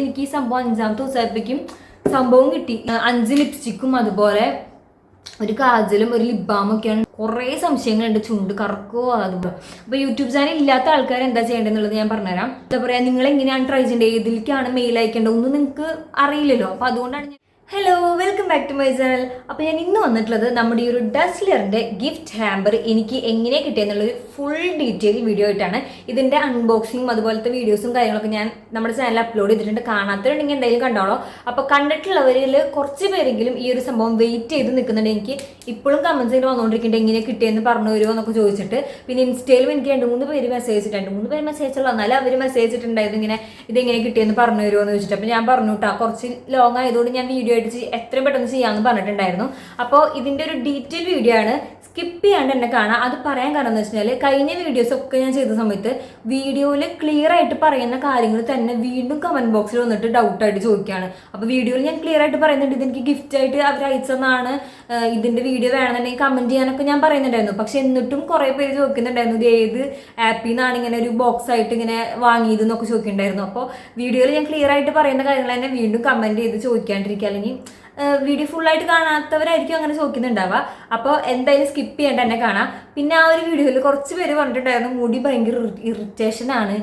എനിക്ക് ഈ സംഭവം അഞ്ചാമത്തെ ദിവസമായപ്പോഴേക്കും സംഭവം കിട്ടി. അഞ്ച് ലിപ്സ്റ്റിക്കും അതുപോലെ ഒരു കാജലും ഒരു ലിബാമും ബാമും ഒക്കെയാണ്. കുറേ സംശയങ്ങളുണ്ട്. ചുണ്ട് കറക്കോ അതുപോലെ. അപ്പൊ യൂട്യൂബ് ചാനൽ ഇല്ലാത്ത ആൾക്കാർ എന്താ ചെയ്യേണ്ടതെന്നുള്ളത് ഞാൻ പറഞ്ഞുതരാം. എന്താ പറയാ നിങ്ങൾ എങ്ങനെയാണ് ട്രൈ ചെയ്യേണ്ടത്? ഏതിലേക്കാണ് മെയിൽ അയക്കേണ്ടത്? ഒന്നും നിങ്ങൾക്ക് അറിയില്ലല്ലോ. അപ്പൊ അതുകൊണ്ടാണ് hello welcome back to my channel അപ്പോൾ ഞാൻ ഇന്ന് വന്നിട്ടുള്ളത് നമ്മുടെ ഈ ഒരു ഡസ്ലറിന്റെ ഗിഫ്റ്റ് ഹാമ്പർ എനിക്ക് എങ്ങനെ കിട്ടിയെന്നുള്ളൊരു ഫുൾ ഡീറ്റെയിൽ വീഡിയോ ആയിട്ടാണ്. ഇതിന്റെ അൺബോക്സിങ്ങും അതുപോലത്തെ വീഡിയോസും കാര്യങ്ങളൊക്കെ ഞാൻ നമ്മുടെ ചാനലിൽ അപ്ലോഡ് ചെയ്തിട്ടുണ്ട്. കാണാത്തവരുണ്ടെങ്കിൽ എന്തായാലും കണ്ടോളൂ. അപ്പോൾ കണ്ടിട്ടുള്ളവരിൽ കുറച്ച് പേരെങ്കിലും ഈ ഒരു സംഭവം വെയിറ്റ് ചെയ്ത് നിൽക്കുന്നുണ്ട്. എനിക്ക് ഇപ്പോഴും കമൻസ് ചെയ്ത് വന്നുകൊണ്ടിരിക്കുന്നുണ്ട് എങ്ങനെ കിട്ടിയെന്ന് പറഞ്ഞു വരുമോ എന്നൊക്കെ ചോദിച്ചിട്ട്. പിന്നെ ഇൻസ്റ്റയിലും എനിക്ക് രണ്ട് മൂന്ന് പേര് മെസ്സേജ് രണ്ട് മൂന്ന് പേര് മെസ്സേജ് ഉള്ള എന്നാലും അവർ മെസ്സേജ് ഇട്ടിട്ടുണ്ടായിരുന്നു ഇങ്ങനെ ഇതെങ്ങനെ കിട്ടിയെന്ന് പറഞ്ഞു വരുമോ എന്ന് ചോദിച്ചിട്ട്. അപ്പോൾ ഞാൻ പറഞ്ഞു കേട്ടോ കുറച്ച് ലോങ് ആയതുകൊണ്ട് ഞാൻ വീഡിയോ ചെയ്- എത്രയും പെട്ടെന്ന് ചെയ്യാമെന്ന് പറഞ്ഞിട്ടുണ്ടായിരുന്നു. അപ്പോൾ ഇതിന്റെ ഒരു ഡീറ്റെയിൽ വീഡിയോ ആണ്. സ്കിപ്പ് ചെയ്യാണ്ട് എന്നെ കാണാം. അത് പറയാൻ കാരണം എന്ന് വെച്ചാൽ കഴിഞ്ഞ വീഡിയോസ് ഒക്കെ ഞാൻ ചെയ്ത സമയത്ത് വീഡിയോയിൽ ക്ലിയർ ആയിട്ട് പറയുന്ന കാര്യങ്ങൾ തന്നെ വീണ്ടും കമന്റ് ബോക്സിൽ വന്നിട്ട് ഡൗട്ടായിട്ട് ചോദിക്കുകയാണ്. അപ്പോൾ വീഡിയോയിൽ ഞാൻ ക്ലിയർ ആയിട്ട് പറയുന്നുണ്ട് ഇതെനിക്ക് ഗിഫ്റ്റായിട്ട് അവർ അയച്ചതെന്നാണ് ഇതിന്റെ വീഡിയോ വേണമെന്നുണ്ടെങ്കിൽ കമന്റ് ചെയ്യാനൊക്കെ ഞാൻ പറയുന്നുണ്ടായിരുന്നു. പക്ഷെ എന്നിട്ടും കുറേ പേര് ചോദിക്കുന്നുണ്ടായിരുന്നു ഇത് ഏത് ആപ്പിൽ നിന്നാണ് ഇങ്ങനെ ഒരു ബോക്സ് ആയിട്ട് ഇങ്ങനെ വാങ്ങിയത് എന്നൊക്കെ ചോദിക്കുന്നുണ്ടായിരുന്നു. അപ്പോൾ വീഡിയോയിൽ ഞാൻ ക്ലിയർ ആയിട്ട് പറയുന്ന കാര്യങ്ങൾ തന്നെ വീണ്ടും കമന്റ് ചെയ്ത് ചോദിക്കാണ്ടിരിക്കുക. അല്ലെങ്കിൽ വീഡിയോ ഫുള്ളായിട്ട് കാണാത്തവരായിരിക്കും അങ്ങനെ ചോദിക്കുന്നുണ്ടാവുക. അപ്പോൾ എന്തായാലും സ്കിപ്പ് ചെയ്യേണ്ട തന്നെ കാണാം. പിന്നെ ആ ഒരു വീഡിയോയിൽ കുറച്ച് പേര് പറഞ്ഞിട്ടുണ്ടായിരുന്നു മുടി ഭയങ്കര ഇറിറ്റേഷനാണ്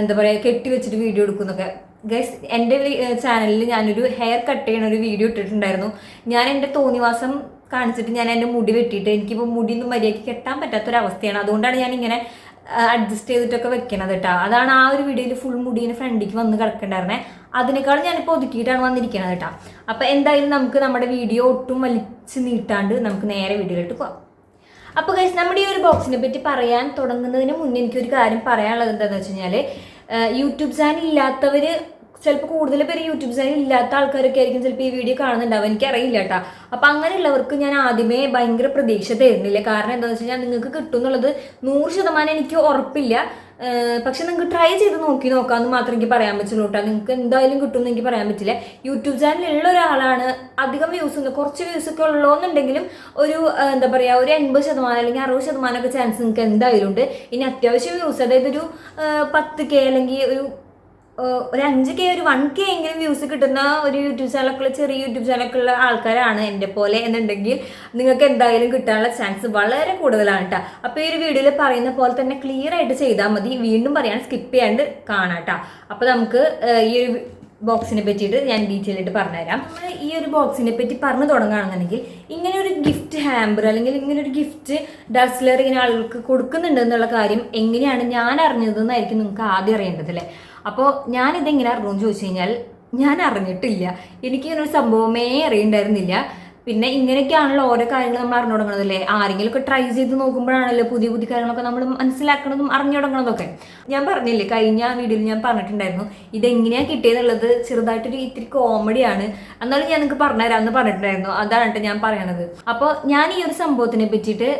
എന്താ പറയുക കെട്ടി വെച്ചിട്ട് വീഡിയോ എടുക്കുന്നൊക്കെ ഗൈസ് എന്റെ ചാനലിൽ ഞാനൊരു ഹെയർ കട്ട് ചെയ്യണ ഒരു വീഡിയോ ഇട്ടിട്ടുണ്ടായിരുന്നു. ഞാൻ എന്റെ തോന്നിവാസം കാണിച്ചിട്ട് ഞാൻ എന്റെ മുടി വെട്ടിയിട്ട് എനിക്കിപ്പോൾ മുടി ഒന്നും മര്യാദയ്ക്ക് കെട്ടാൻ പറ്റാത്തൊരവസ്ഥയാണ്. അതുകൊണ്ടാണ് ഞാൻ ഇങ്ങനെ അഡ്ജസ്റ്റ് ചെയ്തിട്ടൊക്കെ വെക്കണത് കേട്ടോ അതാണ് ആ ഒരു വീഡിയോയിൽ ഫുൾ മുടീനെ ഫ്രണ്ടിലേക്ക് വന്ന് കിടക്കണ്ടായിരുന്നെ. അതിനേക്കാളും ഞാനിപ്പോൾ ഒതുക്കിയിട്ടാണ് വന്നിരിക്കണത് കേട്ടോ അപ്പോൾ എന്തായാലും നമുക്ക് നമ്മുടെ വീഡിയോ ഒട്ടും വലിച്ച് നീട്ടാണ്ട് നമുക്ക് നേരെ വീഡിയോയിലോട്ട് പോകാം അപ്പോൾ ഗൈസ് നമ്മുടെ ഈ ഒരു ബോക്സിനെ പറ്റി പറയാൻ തുടങ്ങുന്നതിന് മുന്നേ എനിക്കൊരു കാര്യം പറയാനുള്ളത് എന്താണെന്ന് വെച്ച് കഴിഞ്ഞാൽ യൂട്യൂബ് ചാനൽ ഇല്ലാത്തവർ ചിലപ്പോൾ കൂടുതൽ പേര് യൂട്യൂബ് ചാനൽ ഇല്ലാത്ത ആൾക്കാരൊക്കെ ആയിരിക്കും ചിലപ്പോൾ ഈ വീഡിയോ കാണുന്നുണ്ടാവും എനിക്കറിയില്ല കേട്ടോ. അപ്പം അങ്ങനെയുള്ളവർക്ക് ഞാൻ ആദ്യമേ ഭയങ്കര പ്രതീക്ഷ തരുന്നില്ല. കാരണം എന്താണെന്ന് വെച്ച് കഴിഞ്ഞാൽ നിങ്ങൾക്ക് കിട്ടും എന്നുള്ളത് നൂറ് ശതമാനം എനിക്ക് ഉറപ്പില്ല. പക്ഷെ നിങ്ങൾക്ക് ട്രൈ ചെയ്ത് നോക്കി നോക്കാമെന്ന് മാത്രം എനിക്ക് പറയാൻ പറ്റുള്ളൂ കേട്ടോ നിങ്ങൾക്ക് എന്തായാലും കിട്ടും എന്ന് എനിക്ക് പറയാൻ പറ്റില്ല. യൂട്യൂബ് ചാനലുള്ള ഒരാളാണ് അധികം വ്യൂസ് ഉണ്ട്. കുറച്ച് വ്യൂസ് ഒക്കെ ഉള്ളൂന്നുണ്ടെങ്കിലും ഒരു എന്താ പറയുക ഒരു എൺപത് ശതമാനം അല്ലെങ്കിൽ അറുപത് ശതമാനമൊക്കെ ചാൻസ് നിങ്ങൾക്ക് എന്തായാലും ഉണ്ട്. ഇനി അത്യാവശ്യം വ്യൂസ് അതായത് ഒരു പത്ത് കെ അല്ലെങ്കിൽ ഒരു ഒരു അഞ്ച് കെ ഒരു വൺ കെ എങ്കിലും വ്യൂസ് കിട്ടുന്ന ഒരു യൂട്യൂബ് ചാനലൊക്കെ ഉള്ള ചെറിയ യൂട്യൂബ് ചാനലൊക്കെ ഉള്ള ആൾക്കാരാണ് എന്റെ പോലെ എന്നുണ്ടെങ്കിൽ നിങ്ങൾക്ക് എന്തായാലും കിട്ടാനുള്ള ചാൻസ് വളരെ കൂടുതലാണ് കേട്ടോ അപ്പോൾ ഈ ഒരു വീഡിയോയിൽ പറയുന്ന പോലെ തന്നെ ക്ലിയർ ആയിട്ട് ചെയ്താൽ മതി. വീണ്ടും പറയാൻ സ്കിപ്പ് ചെയ്യാണ്ട് കാണാം കേട്ടോ അപ്പോൾ നമുക്ക് ഈ ഒരു ബോക്സിനെ പറ്റിയിട്ട് ഞാൻ ഡീറ്റെയിൽ ആയിട്ട് പറഞ്ഞുതരാം. നമ്മൾ ഈ ഒരു ബോക്സിനെ പറ്റി പറഞ്ഞു തുടങ്ങുകയാണെന്നുണ്ടെങ്കിൽ ഇങ്ങനെ ഒരു ഗിഫ്റ്റ് ഹാമ്പർ അല്ലെങ്കിൽ ഇങ്ങനെ ഒരു ഗിഫ്റ്റ് ഡസ്ലർ ഇങ്ങനെ ആൾക്ക് കൊടുക്കുന്നുണ്ട് എന്നുള്ള കാര്യം എങ്ങനെയാണ് ഞാൻ അറിഞ്ഞതെന്നായിരിക്കും നിങ്ങൾക്ക് ആദ്യം അറിയേണ്ടത് അല്ലേ അപ്പോൾ ഞാനിതെങ്ങനെ അറിഞ്ഞു ചോദിച്ചു കഴിഞ്ഞാൽ ഞാൻ അറിഞ്ഞിട്ടില്ല എനിക്ക് ഇങ്ങനെ ഒരു സംഭവമേ അറിയണ്ടായിരുന്നില്ല. പിന്നെ ഇങ്ങനെയൊക്കെയാണല്ലോ ഓരോ കാര്യങ്ങൾ നമ്മൾ അറിഞ്ഞു തുടങ്ങുന്നതല്ലേ? ആരെങ്കിലും ഒക്കെ ട്രൈ ചെയ്ത് നോക്കുമ്പോഴാണല്ലോ പുതിയ പുതിയ കാര്യങ്ങളൊക്കെ നമ്മൾ മനസ്സിലാക്കണതും അറിഞ്ഞു തുടങ്ങണതൊക്കെ. ഞാൻ പറഞ്ഞില്ലേ കഴിഞ്ഞ വീഡിയോയിൽ ഞാൻ പറഞ്ഞിട്ടുണ്ടായിരുന്നു ഇതെങ്ങനെയാണ് കിട്ടിയെന്നുള്ളത് ചെറുതായിട്ടൊരു ഇത്തിരി കോമഡിയാണ് എന്നാലും ഞാൻ നിങ്ങൾക്ക് പറഞ്ഞുതരാമെന്ന് പറഞ്ഞിട്ടുണ്ടായിരുന്നു. അതാണ് ഞാൻ പറയണത്. അപ്പോൾ ഞാൻ ഈ ഒരു സംഭവത്തിനെ പറ്റിയിട്ട്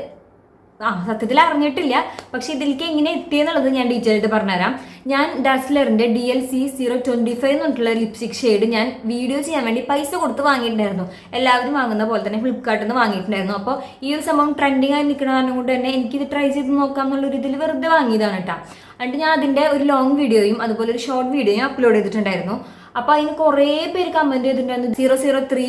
ആ സത്യത്തിൽ അറിഞ്ഞിട്ടില്ല. പക്ഷെ ഇതിലേക്ക് എങ്ങനെ എത്തിയെന്നുള്ളത് ഞാൻ ഡീറ്റെയിൽ ആയിട്ട് പറഞ്ഞുതരാം. ഞാൻ ഡാസ്ലറിന്റെ D L C zero twenty five എന്നിട്ടുള്ള lipstick shade ഞാൻ വീഡിയോ ചെയ്യാൻ വേണ്ടി പൈസ കൊടുത്ത് വാങ്ങിയിട്ടുണ്ടായിരുന്നു. എല്ലാവരും വാങ്ങുന്ന പോലെ തന്നെ ഫ്ലിപ്കാർട്ടിൽ നിന്ന് വാങ്ങിയിട്ടുണ്ടായിരുന്നു. അപ്പോൾ ഈ ഒരു സംഭവം ട്രെൻഡിങ് ആയി നിൽക്കുന്ന കാരണം കൊണ്ട് തന്നെ എനിക്കിത് ട്രൈ ചെയ്ത് നോക്കാം എന്നുള്ളൊരു ഇതിൽ വെറുതെ വാങ്ങിയതാണ് കേട്ടോ. എന്നിട്ട് ഞാൻ അതിന്റെ ഒരു ലോങ് വീഡിയോയും അതുപോലെ ഒരു ഷോർട്ട് വീഡിയോയും അപ്ലോഡ് ചെയ്തിട്ടുണ്ടായിരുന്നു. അപ്പോൾ അതിന് കുറേ പേര് കമന്റ് ചെയ്തിട്ടുണ്ടായിരുന്നു. സീറോ സീറോ ത്രീ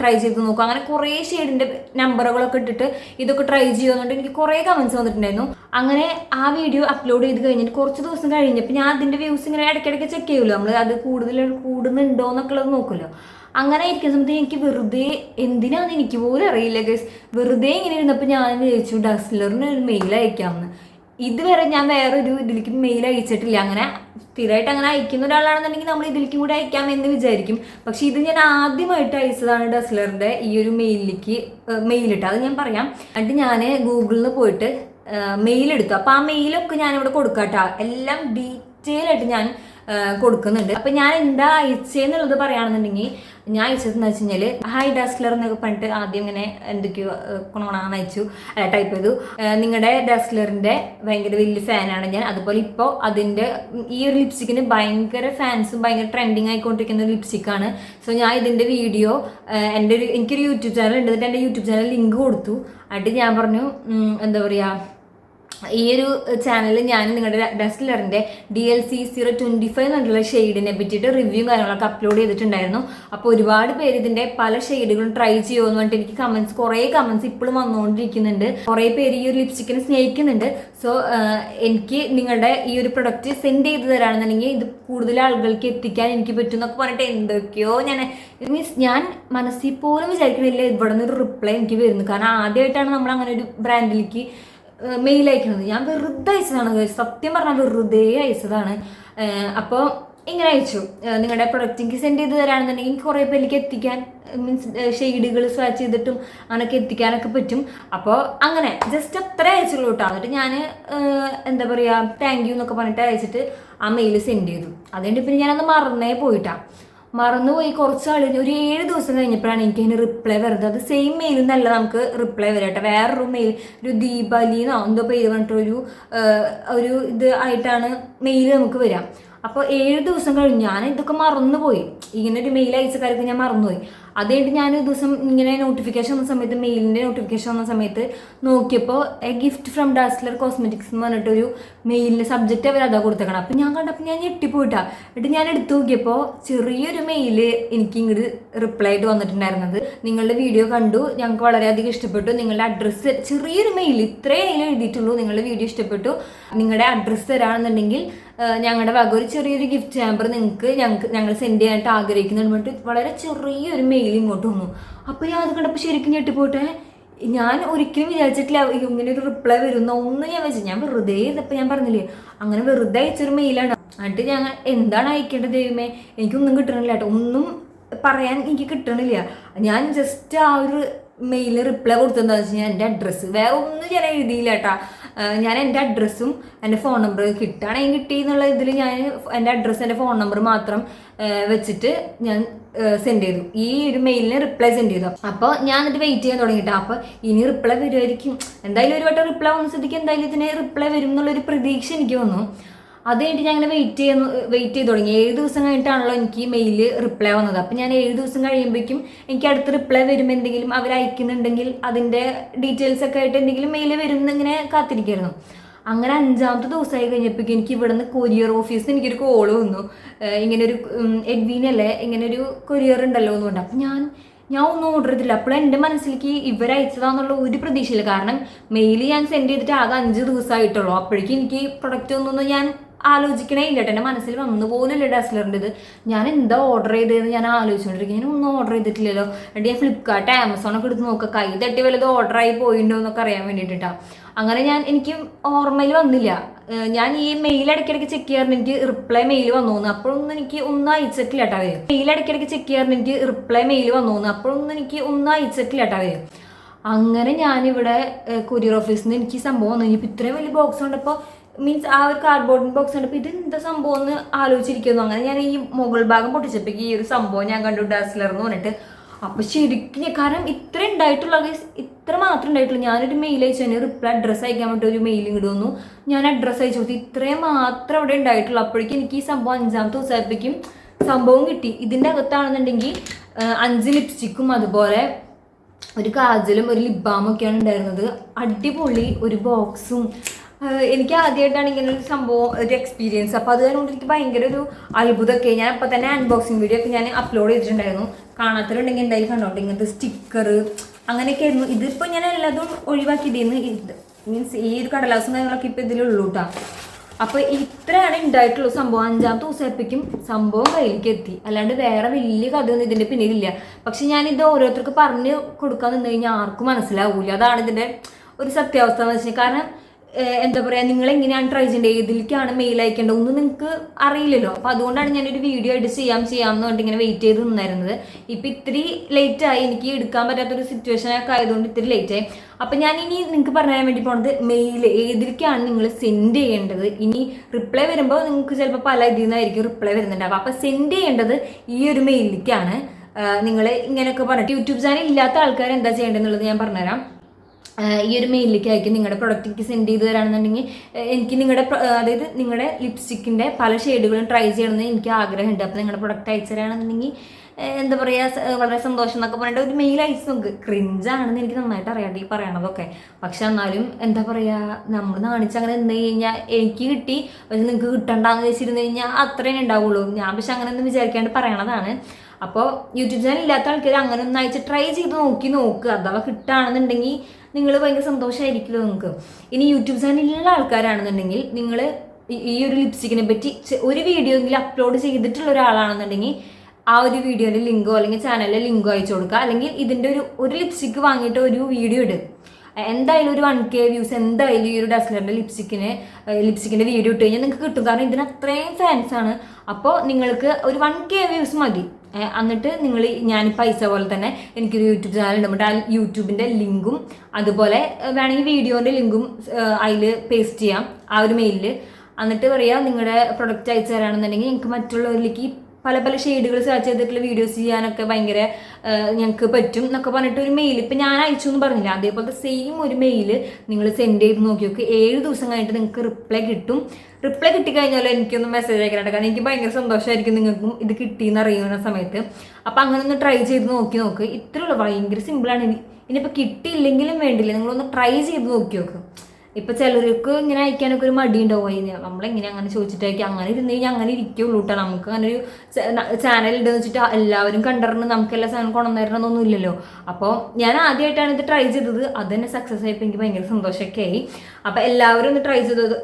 ട്രൈ ചെയ്ത് നോക്കുക അങ്ങനെ കുറേ ഷെയ്ഡിന്റെ നമ്പറുകളൊക്കെ ഇട്ടിട്ട് ഇതൊക്കെ ട്രൈ ചെയ്യുന്നുണ്ട്. എനിക്ക് കുറേ കമന്റ്സ് വന്നിട്ടുണ്ടായിരുന്നു. അങ്ങനെ ആ വീഡിയോ അപ്ലോഡ് ചെയ്ത് കഴിഞ്ഞിട്ട് കുറച്ച് ദിവസം കഴിഞ്ഞപ്പോൾ ഞാൻ അതിന്റെ വ്യൂസ് ഇങ്ങനെ ഇടയ്ക്കിടയ്ക്ക് ചെക്ക് ചെയ്യുമല്ലോ. നമ്മൾ അത് കൂടുതൽ കൂടുന്നുണ്ടോ എന്നൊക്കെ ഉള്ളത് നോക്കുമല്ലോ. അങ്ങനെ ഇരിക്കുന്ന സമയത്ത് എനിക്ക് വെറുതെ എന്തിനാന്ന് എനിക്ക് പോലും അറിയില്ല ഗസ് വെറുതെ ഇങ്ങനെ ഇരുന്നപ്പോൾ ഞാൻ വിചാരിച്ചു ഡസ്ലറിന് ഒരു മെയിൽ അയക്കാമെന്ന്. ഇതുവരെ ഞാൻ വേറൊരു ഇതിലേക്ക് മെയിൽ അയച്ചിട്ടില്ല. അങ്ങനെ സ്ഥിരമായിട്ട് അങ്ങനെ അയക്കുന്ന ഒരാളാണെന്നുണ്ടെങ്കിൽ നമ്മൾ ഇതിലേക്കും കൂടെ അയക്കാം എന്ന് വിചാരിക്കും. പക്ഷെ ഇത് ഞാൻ ആദ്യമായിട്ട് അയച്ചതാണ് ഡസ്ലറിന്റെ ഈ ഒരു മെയിലിലേക്ക് മെയിലിട്ട് അത് ഞാൻ പറയാം. എന്നിട്ട് ഞാൻ ഗൂഗിളിൽ പോയിട്ട് മെയിൽ എടുത്തു. അപ്പോൾ ആ മെയിലൊക്കെ ഞാൻ ഞാനിവിടെ കൊടുക്കാട്ടോ. എല്ലാം ഡീറ്റെയിൽ ആയിട്ട് ഞാൻ കൊടുക്കുന്നുണ്ട്. അപ്പം ഞാൻ എന്താ അയച്ചെന്നുള്ളത് പറയുകയാണെന്നുണ്ടെങ്കിൽ ഞാൻ അയച്ചതെന്ന് വെച്ച് കഴിഞ്ഞാൽ ഹൈ ഡസ്ലർ എന്നൊക്കെ പറഞ്ഞിട്ട് ആദ്യം ഇങ്ങനെ എന്തൊക്കെയോ കൊണോണാന്ന് അയച്ചു ടൈപ്പ് ചെയ്തു. നിങ്ങളുടെ ഡസ്ലറിന്റെ ഭയങ്കര വലിയ ഫാനാണ് ഞാൻ. അതുപോലെ ഇപ്പോൾ അതിന്റെ ഈ ഒരു ലിപ്സ്റ്റിക്കിന് ഭയങ്കര ഫാൻസും ഭയങ്കര ട്രെൻഡിങ് ആയിക്കൊണ്ടിരിക്കുന്ന ഒരു ലിപ്സ്റ്റിക്കാണ് സോ ഞാൻ ഇതിന്റെ വീഡിയോ എന്റെ ഒരു എനിക്കൊരു യൂട്യൂബ് ചാനൽ ഉണ്ട്. എന്റെ യൂട്യൂബ് ചാനൽ ലിങ്ക് കൊടുത്തു. എന്നിട്ട് ഞാൻ പറഞ്ഞു എന്താ പറയുക ഈ ഒരു ചാനലിൽ ഞാൻ നിങ്ങളുടെ ഡെസ്ലറിന്റെ D L C zero twenty five എന്നുള്ള ഷെയ്ഡിനെ പറ്റിയിട്ട് റിവ്യൂ കാര്യങ്ങളൊക്കെ അപ്ലോഡ് ചെയ്തിട്ടുണ്ടായിരുന്നു. അപ്പോൾ ഒരുപാട് പേര് ഇതിന്റെ പല ഷെയ്ഡുകളും ട്രൈ ചെയ്യുമെന്ന് പറഞ്ഞിട്ട് എനിക്ക് കമൻസ് കുറേ കമൻസ് ഇപ്പോഴും വന്നുകൊണ്ടിരിക്കുന്നുണ്ട് കുറേ പേര് ഈ ഒരു ലിപ്സ്റ്റിക്കിനെ സ്നേഹിക്കുന്നുണ്ട്. സോ എനിക്ക് നിങ്ങളുടെ ഈ ഒരു പ്രൊഡക്റ്റ് സെൻഡ് ചെയ്ത് തരാണെന്നുണ്ടെങ്കിൽ ഇത് കൂടുതൽ ആളുകൾക്ക് എത്തിക്കാൻ എനിക്ക് പറ്റും എന്നൊക്കെ പറഞ്ഞിട്ട് എന്തൊക്കെയോ ഞാൻ മീൻസ് ഞാൻ മനസ്സിൽ പോലും വിചാരിക്കണില്ല ഇവിടെ നിന്ന് ഒരു റിപ്ലൈ എനിക്ക് വരുന്നു. കാരണം ആദ്യമായിട്ടാണ് നമ്മൾ അങ്ങനെ ഒരു ബ്രാൻഡിലേക്ക് മെയിൽ അയക്കുന്നത് ഞാൻ വെറുതെ അയച്ചതാണ്. സത്യം പറഞ്ഞാൽ വെറുതെ അയച്ചതാണ്. അപ്പോൾ ഇങ്ങനെ അയച്ചു. നിങ്ങളുടെ പ്രൊഡക്റ്റ് എനിക്ക് സെൻഡ് ചെയ്ത് തരാണെന്നുണ്ടെങ്കിൽ കുറേ പേരിലേക്ക് എത്തിക്കാൻ മീൻസ് ഷെയ്ഡുകൾ സ്വാച്ച് ചെയ്തിട്ടും അങ്ങനെയൊക്കെ എത്തിക്കാനൊക്കെ പറ്റും. അപ്പോൾ അങ്ങനെ ജസ്റ്റ് അത്ര അയച്ചുള്ളൂ കേട്ടോ. എന്നിട്ട് ഞാൻ എന്താ പറയുക താങ്ക് യു എന്നൊക്കെ പറഞ്ഞിട്ട് അയച്ചിട്ട് ആ മെയിൽ സെൻഡ് ചെയ്തു. അതുകൊണ്ട് പിന്നെ ഞാനത് മറന്നേ പോയിട്ടാ. മറന്നുപോയി. കുറച്ച് ആൾ ഒരു ഏഴ് ദിവസം കഴിഞ്ഞപ്പോഴാണ് എനിക്ക് അതിന് റിപ്ലൈ വരുന്നത്. അത് സെയിം മെയിലിൽ നിന്നല്ല നമുക്ക് റിപ്ലൈ വരട്ടെ വേറൊരു മെയിൽ ഒരു ദീപാലിന്നോ എന്തോ പേര് പറഞ്ഞിട്ടൊരു ഒരു ഇത് ആയിട്ടാണ് മെയിൽ നമുക്ക് വരാം അപ്പോൾ ഏഴ് ദിവസം കഴിഞ്ഞ്. ഞാൻ ഇതൊക്കെ മറന്നുപോയി. ഇങ്ങനെ ഒരു മെയിൽ കാര്യത്തിൽ ഞാൻ മറന്നുപോയി. അത് കഴിഞ്ഞിട്ട് ഞാൻ ഒരു ദിവസം ഇങ്ങനെ നോട്ടിഫിക്കേഷൻ വന്ന സമയത്ത് മെയിലിന്റെ നോട്ടിഫിക്കേഷൻ വന്ന സമയത്ത് നോക്കിയപ്പോൾ a gift from Dazzler cosmetics എന്ന് പറഞ്ഞിട്ടൊരു മെയിലിന്റെ സബ്ജക്റ്റ് അവർ അതാ കൊടുത്തേക്കണം. അപ്പം ഞാൻ കണ്ടപ്പോൾ ഞാൻ ഞെട്ടിപ്പോയിട്ടാ. എന്നിട്ട് ഞാൻ എടുത്തു നോക്കിയപ്പോൾ ചെറിയൊരു മെയിൽ എനിക്ക് ഇങ്ങോട്ട് റിപ്ലൈ ആയിട്ട് വന്നിട്ടുണ്ടായിരുന്നത്. നിങ്ങളുടെ വീഡിയോ കണ്ടു ഞങ്ങൾക്ക് വളരെയധികം ഇഷ്ടപ്പെട്ടു. നിങ്ങളുടെ അഡ്രസ്സ് ചെറിയൊരു മെയിൽ ഇത്രേ എഴുതിയിട്ടുള്ളൂ. നിങ്ങളുടെ വീഡിയോ ഇഷ്ടപ്പെട്ടു. നിങ്ങളുടെ അഡ്രസ്സ് തരാണെന്നുണ്ടെങ്കിൽ ഞങ്ങളുടെ വക ഒരു ചെറിയൊരു ഗിഫ്റ്റ് ചാമ്പർ നിങ്ങൾക്ക് ഞങ്ങൾക്ക് ഞങ്ങൾ സെൻഡ് ചെയ്യാനായിട്ട് ആഗ്രഹിക്കുന്നുണ്ട്. വളരെ ചെറിയൊരു മെയിൽ ഇങ്ങോട്ട് വന്നു. അപ്പോൾ ഞാൻ അത് കണ്ടപ്പോൾ ശരിക്കും ഞെട്ടിപ്പോട്ടെ ഞാൻ ഒരിക്കലും വിചാരിച്ചിട്ടില്ല ഇങ്ങനെ ഒരു റിപ്ലൈ വരുന്ന ഒന്നും ഞാൻ വെച്ചു ഞാൻ വെറുതെ ഇതപ്പോൾ ഞാൻ പറഞ്ഞില്ലേ അങ്ങനെ വെറുതെ അയച്ചൊരു മെയിലാണ് എന്നിട്ട് ഞാൻ എന്താണ് അയക്കേണ്ടത് ദൈവമേ? എനിക്കൊന്നും കിട്ടണില്ല കേട്ടോ. ഒന്നും പറയാൻ എനിക്ക് കിട്ടണില്ല. ഞാൻ ജസ്റ്റ് ആ ഒരു മെയിലിൽ റിപ്ലൈ കൊടുത്തെന്താ വെച്ച് കഴിഞ്ഞാൽ എന്റെ അഡ്രസ്സ് വേറെ ഒന്നും ഞാൻ എഴുതിയില്ല കേട്ടാ. ഞാൻ എന്റെ അഡ്രസ്സും എന്റെ ഫോൺ നമ്പർ കിട്ടുകയാണെങ്കിൽ കിട്ടി എന്നുള്ള ഇതിൽ ഞാൻ എന്റെ അഡ്രസ്സ് എന്റെ ഫോൺ നമ്പർ മാത്രം വെച്ചിട്ട് ഞാൻ സെൻഡ് ചെയ്തു. ഈ ഒരു മെയിലിന് റിപ്ലൈ സെൻഡ് ചെയ്തു. അപ്പോൾ ഞാൻ എന്നിട്ട് വെയിറ്റ് ചെയ്യാൻ തുടങ്ങിയിട്ട്. അപ്പോൾ ഇനി റിപ്ലൈ വരുമായിരിക്കും. എന്തായാലും ഒരു വട്ടം റിപ്ലൈ വന്ന സ്ഥിതിക്ക് എന്തായാലും ഇതിന് റിപ്ലൈ വരും എന്നുള്ളൊരു പ്രതീക്ഷ എനിക്ക് വന്നു. അത് കഴിഞ്ഞിട്ട് ഞാൻ അങ്ങനെ വെയിറ്റ് ചെയ്യുന്നു വെയിറ്റ് ചെയ്ത് തുടങ്ങി. ഏഴ് ദിവസം കഴിഞ്ഞിട്ടാണല്ലോ എനിക്ക് മെയിൽ റിപ്ലൈ വന്നത്. അപ്പം ഞാൻ ഏഴ് ദിവസം കഴിയുമ്പോഴേക്കും എനിക്ക് അടുത്ത റിപ്ലൈ വരുമ്പോൾ എന്തെങ്കിലും അവർ അയക്കുന്നുണ്ടെങ്കിൽ അതിന്റെ ഡീറ്റെയിൽസ് ഒക്കെ ആയിട്ട് എന്തെങ്കിലും മെയിൽ വരും ഇങ്ങനെ കാത്തിരിക്കായിരുന്നു. അങ്ങനെ അഞ്ചാമത്തെ ദിവസമായി കഴിഞ്ഞപ്പോൾ എനിക്ക് ഇവിടെ നിന്ന് കൊറിയർ ഓഫീസിൽ എനിക്കൊരു കോൾ വന്നു. ഇങ്ങനെ ഒരു എഡ്വീനല്ലേ ഇങ്ങനെ ഒരു കൊറിയർ ഉണ്ടല്ലോ എന്ന് പറഞ്ഞു. അപ്പം ഞാൻ ഞാൻ ഒന്നും ഓർഡർ ചെയ്തില്ല അപ്പോൾ എന്റെ മനസ്സിലേക്ക് ഇവരയച്ചതാന്നുള്ള ഒരു പ്രതീക്ഷയില്ല. കാരണം മെയിൽ ഞാൻ സെൻഡ് ചെയ്തിട്ട് ആകെ അഞ്ച് ദിവസമായിട്ടുള്ളൂ അപ്പോഴേക്കും എനിക്ക് പ്രൊഡക്റ്റ് ഒന്നും ഞാൻ ആലോചിക്കണേ ഇല്ല എന്റെ മനസ്സിൽ വന്നു പോലില്ല ഡാസ്ലറിന്റെ ഇത്. ഞാൻ എന്താ ഓർഡർ ചെയ്തതെന്ന് ഞാൻ ആലോചിച്ചുകൊണ്ടിരിക്കും ഞാൻ ഒന്നും ഓർഡർ ചെയ്തിട്ടില്ലല്ലോ. എന്നിട്ട് ഞാൻ ഫ്ലിപ്കാർട്ട് ആമസോണൊക്കെ എടുത്ത് നോക്കുക കൈ തട്ടി ഓർഡർ ആയി പോയിട്ടുണ്ടോ എന്നൊക്കെ അറിയാൻ വേണ്ടിയിട്ടാണ് അങ്ങനെ ഞാൻ എനിക്ക് ഓർമ്മയിൽ വന്നില്ല. ഞാൻ ഈ മെയിൽ ഇടയ്ക്കിടയ്ക്ക് ചെക്ക് ചെയ്യാറുണ്ട്. എനിക്ക് റിപ്ലൈ മെയിൽ വന്നു അപ്പോഴൊന്നും എനിക്ക് ഒന്നും അയച്ചിട്ടില്ല കേട്ടോ അവർ മെയിൽ ഇടയ്ക്കിടയ്ക്ക് ചെക്ക് ചെയ്യാറുണ്ട്. എനിക്ക് റിപ്ലൈ മെയിൽ വന്നു അപ്പോഴൊന്നും എനിക്ക് ഒന്നും അയച്ചിട്ടില്ല കേട്ടോ അവർ അങ്ങനെ ഞാനിവിടെ കൊറിയർ ഓഫീസിൽ നിന്ന് എനിക്ക് സംഭവം വന്നു. ഇനിയിപ്പോൾ ഇത്രയും വലിയ ബോക്സ് കണ്ടപ്പോൾ മീൻസ് ആ ഒരു കാർഡ്ബോർഡ് ബോക്സ് കണ്ടപ്പോൾ ഇത് എന്താ സംഭവം എന്ന് ആലോചിച്ചിരിക്കുന്നു. അങ്ങനെ ഞാൻ ഈ മുകൾ ഭാഗം പൊട്ടിച്ചപ്പോൾ ഈ ഒരു സംഭവം ഞാൻ കണ്ടു ഡാസ്ലർ എന്ന് പറഞ്ഞിട്ട്. അപ്പോൾ ശരിക്കും കാരണം ഇത്ര ഉണ്ടായിട്ടുള്ള ഇത്ര മാത്രം ഉണ്ടായിട്ടുള്ളൂ. ഞാനൊരു മെയിൽ അയച്ചു തന്നെ റിപ്ലൈ അഡ്രസ്സ് അയക്കാൻ വേണ്ടി ഒരു മെയിൽ ഇങ്ങോട്ട് വന്നു. ഞാൻ അഡ്രസ്സ് അയച്ചു കൊടുത്തു. ഇത്രയും മാത്രം അവിടെ ഉണ്ടായിട്ടുള്ളൂ. അപ്പോഴേക്കും എനിക്ക് ഈ സംഭവം അഞ്ചാമത്തെ ദിവസമായപ്പോഴേക്കും സംഭവം കിട്ടി. ഇതിന്റെ അകത്താണെന്നുണ്ടെങ്കിൽ അഞ്ച് ലിപ്സ്റ്റിക്കും അതുപോലെ ഒരു കാജലും ഒരു ലിപ് ബാമും ഒക്കെയാണ് ഉണ്ടായിരുന്നത്. അടിപൊളി ഒരു ബോക്സും എനിക്ക് ആദ്യമായിട്ടാണ് ഇങ്ങനെ ഒരു സംഭവം ഒരു എക്സ്പീരിയൻസ് അപ്പോൾ അത് കൊണ്ട് എനിക്ക് ഭയങ്കര ഒരു അത്ഭുതമൊക്കെ ഞാൻ അപ്പോൾ തന്നെ അൺബോക്സിങ് വീഡിയോ ഒക്കെ ഞാൻ അപ്ലോഡ് ചെയ്തിട്ടുണ്ടായിരുന്നു. കാണാത്തവരുണ്ടെങ്കിൽ എന്തായാലും കണ്ടോട്ടെ ഇങ്ങനത്തെ സ്റ്റിക്കർ അങ്ങനെയൊക്കെ ആയിരുന്നു ഇതിപ്പോൾ ഞാൻ എല്ലാതും ഒഴിവാക്കിയതിന്ന് ഇത് മീൻസ് ഈ ഒരു കടലാസും കാര്യങ്ങളൊക്കെ ഇപ്പോൾ ഇതിലുള്ളൂ കേട്ടോ അപ്പോൾ ഇത്രയാണ് ഉണ്ടായിട്ടുള്ള സംഭവം. അഞ്ചാമത്തെ ദിവസമായപ്പോഴേക്കും സംഭവം കയ്യിലേക്ക് എത്തി. അല്ലാണ്ട് വേറെ വലിയ കഥയൊന്നും ഇതിന്റെ പിന്നിലില്ല. പക്ഷെ ഞാൻ ഇത് ഓരോരുത്തർക്ക് പറഞ്ഞ് കൊടുക്കാൻ നിന്ന് കഴിഞ്ഞാൽ ആർക്കും മനസ്സിലാവൂല. അതാണ് ഇതിന്റെ ഒരു സത്യാവസ്ഥ എന്ന് വെച്ചാൽ കാരണം എന്താ പറയുക നിങ്ങൾ എങ്ങനെയാണ് ട്രൈ ചെയ്യേണ്ടത് ഏതിലേക്കാണ് മെയിൽ അയക്കേണ്ടത് ഒന്നും നിങ്ങൾക്ക് അറിയില്ലല്ലോ. അപ്പോൾ അതുകൊണ്ടാണ് ഞാനൊരു വീഡിയോ ആയിട്ട് ചെയ്യാം ചെയ്യാം എന്ന് പറഞ്ഞിട്ട് ഇങ്ങനെ വെയിറ്റ് ചെയ്ത് നിന്നായിരുന്നത് ഇപ്പൊ ഇത്തിരി ആയി എനിക്ക് എടുക്കാൻ പറ്റാത്തൊരു സിറ്റുവേഷൻ ഒക്കെ ആയതുകൊണ്ട് ഇത്തിരി ലേറ്റ് ആയി. അപ്പം ഞാൻ ഇനി നിങ്ങൾക്ക് പറഞ്ഞു തരാൻ വേണ്ടി പോണത് മെയിൽ ഏതിലേക്കാണ് നിങ്ങൾ സെൻഡ് ചെയ്യേണ്ടത്? ഇനി റിപ്ലൈ വരുമ്പോൾ നിങ്ങൾക്ക് ചിലപ്പോൾ പല ഇതിൽ നിന്നായിരിക്കും റിപ്ലൈ വരുന്നുണ്ടാവുക. അപ്പോൾ സെൻഡ് ചെയ്യേണ്ടത് ഈ ഒരു മെയിലിലേക്കാണ് നിങ്ങൾ ഇങ്ങനെയൊക്കെ പറഞ്ഞിട്ട്. യൂട്യൂബ് ചാനൽ ഇല്ലാത്ത ആൾക്കാർ എന്താ ചെയ്യേണ്ടതെന്നുള്ളത് ഞാൻ പറഞ്ഞുതരാം. ഈ ഒരു മെയിലിലേക്ക് അയക്കും നിങ്ങളുടെ പ്രൊഡക്റ്റ് സെൻഡ് ചെയ്ത് തരാണെന്നുണ്ടെങ്കിൽ എനിക്ക് നിങ്ങളുടെ അതായത് നിങ്ങളുടെ ലിപ്സ്റ്റിക്കിന്റെ പല ഷെയ്ഡുകളും ട്രൈ ചെയ്യണമെന്ന് എനിക്ക് ആഗ്രഹമുണ്ട്. അപ്പോൾ നിങ്ങളുടെ പ്രൊഡക്റ്റ് അയച്ചു തരാണെന്നുണ്ടെങ്കിൽ എന്താ പറയുക വളരെ സന്തോഷം എന്നൊക്കെ പറഞ്ഞിട്ട് ഒരു മെയിൽ അയച്ചു നോക്ക്. ക്രിഞ്ചാണെന്ന് എനിക്ക് നന്നായിട്ട് അറിയാണ്ട് ഈ പറയണതൊക്കെ. പക്ഷെ എന്നാലും എന്താ പറയുക നമ്മൾ നാണിച്ച് അങ്ങനെ നിന്ന് കഴിഞ്ഞാൽ എനിക്ക് കിട്ടി. പക്ഷെ നിങ്ങൾക്ക് കിട്ടണ്ടെന്ന് വെച്ചിരുന്നു കഴിഞ്ഞാൽ അത്രയും ഉണ്ടാവുള്ളൂ. ഞാൻ പക്ഷെ അങ്ങനെ ഒന്നും വിചാരിക്കാണ്ട് പറയണതാണ്. അപ്പോൾ യൂട്യൂബ് ചാനൽ ഇല്ലാത്ത ആൾക്കാർ അങ്ങനെ ഒന്ന് അയച്ച് ട്രൈ ചെയ്ത് നോക്കി നോക്കുക അഥവാ കിട്ടുകയാണെന്നുണ്ടെങ്കിൽ നിങ്ങൾ ഭയങ്കര സന്തോഷമായിരിക്കുമല്ലോ നിങ്ങൾക്ക്. ഇനി യൂട്യൂബ് ചാനലിലുള്ള ആൾക്കാരാണെന്നുണ്ടെങ്കിൽ നിങ്ങൾ ഈ ഒരു ലിപ്സ്റ്റിക്കിനെ പറ്റി ഒരു വീഡിയോ എങ്കിലും അപ്ലോഡ് ചെയ്തിട്ടുള്ള ഒരാളാണെന്നുണ്ടെങ്കിൽ ആ ഒരു വീഡിയോയുടെ ലിങ്കോ അല്ലെങ്കിൽ ചാനലിലെ ലിങ്കോ അയച്ചു കൊടുക്കുക. അല്ലെങ്കിൽ ഇതിന്റെ ഒരു ഒരു ലിപ്സ്റ്റിക്ക് വാങ്ങിയിട്ട് ഒരു വീഡിയോ ഇടുക എന്തായാലും ഒരു വൺ കെ വ്യൂസ് എന്തായാലും ഈ ഒരു ഡസ്ലറിന്റെ ലിപ്സ്റ്റിക്കിന് ലിപ്സ്റ്റിക്കിന്റെ വീഡിയോ ഇട്ട് കഴിഞ്ഞാൽ നിങ്ങൾക്ക് കിട്ടും. കാരണം ഇതിന് അത്രയും ഫാൻസാണ് അപ്പോൾ നിങ്ങൾക്ക് ഒരു വൺ കെ വ്യൂസ് മതി. എന്നിട്ട് നിങ്ങൾ ഞാൻ പൈസ പോലെ തന്നെ എനിക്കൊരു യൂട്യൂബ് ചാനൽ ഉണ്ട്. ആ യൂട്യൂബിന്റെ ലിങ്കും അതുപോലെ വേണമെങ്കിൽ വീഡിയോന്റെ ലിങ്കും അതിൽ പേസ്റ്റ് ചെയ്യാം. ആ ഒരു മെയിലിൽ എന്നിട്ട് പറയാം നിങ്ങളുടെ പ്രൊഡക്റ്റ് അയച്ചു തരാണെന്നുണ്ടെങ്കിൽ എനിക്ക് മറ്റുള്ളവരിലേക്ക് പല പല ഷെയ്ഡുകൾ സെർച്ച് ചെയ്തിട്ടുള്ള വീഡിയോസ് ചെയ്യാനൊക്കെ ഭയങ്കര ഞങ്ങൾക്ക് പറ്റും എന്നൊക്കെ പറഞ്ഞിട്ട് ഒരു മെയിൽ ഇപ്പം ഞാൻ അയച്ചു എന്ന് പറഞ്ഞില്ല. അതേപോലത്തെ സെയിം ഒരു മെയിൽ നിങ്ങൾ സെൻഡ് ചെയ്ത് നോക്കി നോക്ക്. ഏഴ് ദിവസം കഴിഞ്ഞിട്ട് നിങ്ങൾക്ക് റിപ്ലൈ കിട്ടും. റിപ്ലൈ കിട്ടിക്കഴിഞ്ഞാൽ എനിക്കൊന്ന് മെസ്സേജ് അയക്കാനായിട്ട് കാരണം എനിക്ക് ഭയങ്കര സന്തോഷമായിരിക്കും നിങ്ങൾക്കും ഇത് കിട്ടിയെന്ന് അറിയുന്ന സമയത്ത്. അപ്പം അങ്ങനെ ഒന്ന് ട്രൈ ചെയ്ത് നോക്കി നോക്ക്. ഇത്രയുള്ള ഭയങ്കര സിമ്പിളാണ് ഇനി ഇനിയിപ്പോൾ കിട്ടിയില്ലെങ്കിലും വേണ്ടില്ല. നിങ്ങളൊന്ന് ട്രൈ ചെയ്ത് നോക്കി നോക്ക്. ഇപ്പൊ ചിലർക്ക് ഇങ്ങനെ അയക്കാനൊക്കെ ഒരു മടി ഉണ്ടാവും അതിന് നമ്മളെങ്ങനെ അങ്ങനെ ചോദിച്ചിട്ട് അങ്ങനെ ഇരുന്ന് കഴിഞ്ഞാൽ അങ്ങനെ ഇരിക്കുള്ളൂ കേട്ടോ നമുക്ക് അങ്ങനെ ഒരു ചാനൽ ഉണ്ടെന്ന് വെച്ചിട്ട് എല്ലാവരും കണ്ടറിഞ്ഞ് നമുക്ക് എല്ലാ സാധനം കൊണ്ടുവന്നേരണമെന്നൊന്നും ഇല്ലല്ലോ. അപ്പോൾ ഞാൻ ആദ്യമായിട്ടാണ് ഇത് ട്രൈ ചെയ്തത്. അത് തന്നെ സക്സസ് ആയപ്പോൾ എനിക്ക് ഭയങ്കര സന്തോഷമൊക്കെ ആയി അപ്പോൾ എല്ലാവരും ഒന്ന് ട്രൈ ചെയ്തത്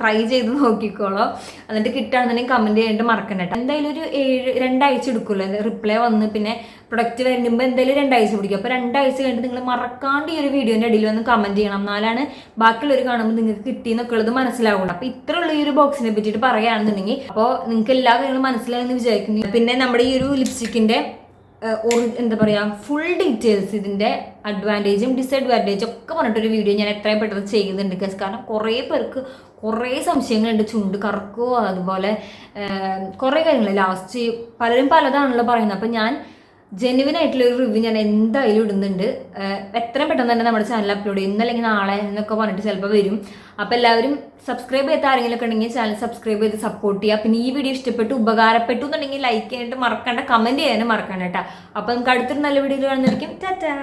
ട്രൈ ചെയ്ത് നോക്കിക്കോളോ. എന്നിട്ട് കിട്ടുകയാണെന്നുണ്ടെങ്കിൽ കമന്റ് ചെയ്യാനായിട്ട് മറക്കണ്ട എന്തായാലും ഒരു ഏഴ് രണ്ടാഴ്ച എടുക്കുമല്ലോ. റിപ്ലൈ വന്ന് പിന്നെ പ്രൊഡക്റ്റ് വരുമ്പോൾ എന്തായാലും രണ്ടാഴ്ച പിടിക്കും. അപ്പോൾ രണ്ടാഴ്ച കഴിഞ്ഞിട്ട് നിങ്ങൾ മറക്കാണ്ട് ഈ ഒരു വീഡിയോന്റെ ഇടയിൽ വന്ന് കമന്റ് ചെയ്യണം. എന്നാലാണ് ബാക്കിയുള്ളവർ കാണുമ്പോൾ നിങ്ങൾക്ക് കിട്ടിയെന്നൊക്കെ ഉള്ളത് മനസ്സിലാവുള്ളൂ. അപ്പോൾ ഇത്രയുള്ള ഈ ഒരു ബോക്സിനെ പറ്റിയിട്ട് പറയുകയാണെന്നുണ്ടെങ്കിൽ അപ്പോൾ നിങ്ങൾക്ക് എല്ലാ കാര്യങ്ങളും മനസ്സിലായെന്ന് വിചാരിക്കുന്നു. പിന്നെ നമ്മുടെ ഈ ഒരു ലിപ്സ്റ്റിക്കിന്റെ എന്താ പറയുക ഫുൾ ഡീറ്റെയിൽസ് ഇതിന്റെ അഡ്വാന്റേജും ഡിസഡ്വാന്റേജും ഒക്കെ പറഞ്ഞിട്ടൊരു വീഡിയോ ഞാൻ എത്രയും പെട്ടെന്ന് ചെയ്യുന്നുണ്ട് guys. കാരണം കുറേ പേർക്ക് കുറേ സംശയങ്ങളുണ്ട്. ചുണ്ട് കറക്കുമോ അതുപോലെ കുറേ കാര്യങ്ങൾ ലാസ്റ്റ് പലരും പലതാണല്ലോ പറയുന്നത്. അപ്പം ഞാൻ ജെനുവിൻ ആയിട്ടുള്ള ഒരു റിവ്യൂ ഞാൻ എന്തായാലും ഇടുന്നുണ്ട്. എത്രയും പെട്ടെന്ന് തന്നെ നമ്മുടെ ചാനൽ അപ്ലോഡ് ചെയ്യും. ഇന്നല്ലെങ്കിൽ നാളെ എന്നൊക്കെ പറഞ്ഞിട്ട് ചിലപ്പോൾ വരും. അപ്പോൾ എല്ലാവരും സബ്സ്ക്രൈബ് ചെയ്ത ആരെങ്കിലും ഒക്കെ ഉണ്ടെങ്കിൽ ചാനൽ സബ്സ്ക്രൈബ് ചെയ്ത് സപ്പോർട്ട് ചെയ്യുക. പിന്നെ ഈ വീഡിയോ ഇഷ്ടപ്പെട്ടു ഉപകാരപ്പെട്ടു എന്നുണ്ടെങ്കിൽ ലൈക്ക് ചെയ്യാനായിട്ട് മറക്കണ്ട കമന്റ് ചെയ്യാനും മറക്കണ്ട കേട്ടോ. അപ്പോൾ നമുക്ക് അടുത്തൊരു നല്ല വീഡിയോയിൽ കാണുന്നതായിരിക്കും. ടാറ്റാ